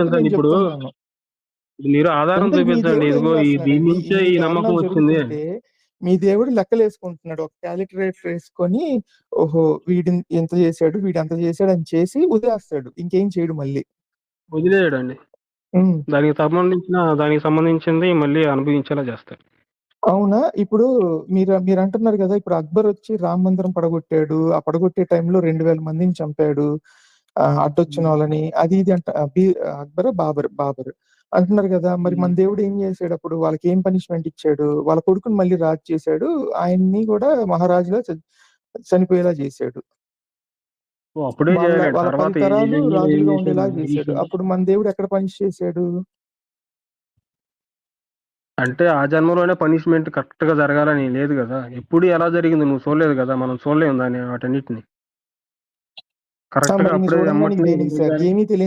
చూపించండి ఇప్పుడు. మీరు ఆధారం చూపించండి. ఇదిగో ఈ దీని? నుంచే ఈ నమ్మకం వచ్చింది. మీ దేవుడు లెక్కలేసుకుంటున్నాడు. ఒక కాలిక్యులేటర్ ఏసుకొని, ఓహో! వీడు ఇంత చేసాడు, వీడు అంత చేసాడు అని చేసి వదిలేస్తాడు. ఇంకేం చేయడు మళ్ళీ. వదిలేయడండి. హ్మ్. దానికి సంబంధించిన దానికి సంబంధించింది మళ్ళీ అనుభవించేలా చేస్తాడు. అవునా? ఇప్పుడు మీరు మీరంటున్నారు గదా! ఇప్పుడు అక్బర్ వచ్చి రామ మందిరం పడగొట్టాడు. ఆ పడగొట్టే టైంలో 2000 మందిని చంపాడు. హ్మ్. వాళ్ళని అది ఇది అంట అక్బరా? బాబర్ బాబర్ అంటున్నారు గదా! మరి మన. దేవుడు ఏం చేసాడప్పుడు? వాళ్ళకేం పనిష్మెంట్ ఇచ్చాడు? వాళ్ళ కొడుకుని మళ్ళీ రాజు చేసాడు. ఆయన్ని గూడా మహారాజుగా చ చనిపోయేలా చేసాడు. ఓహ్! అప్పుడే వాళ్ళ చేయాలండి. వాళ్ళ 10 తర్వాత ఏం తరాలు ఏం రాజులుగా చేసాడు ఉండేలాగా వేరే చేసాడు. విషయం. అప్పుడు మన దేవుడు ఎక్కడ పనిష్ చేసాడు? అంటే ఆ జన్మలోనే పనిష్మెంట్ కరెక్ట్‌గా జరగాలని లేదు గదా! ఎప్పుడు ఎలా జరిగింది నువ్వు చూడలేదు గదా! మనం చూడలేము దాన్ని వాటన్నిటిని. ఆ! కరెక్ట్‌గా మరి ఇంక అప్పుడే చూడంగానే ఎమ్మటనే దేనికి సార్? ఇమ్మీడియేట్‌గానే ఏమీ తెలియని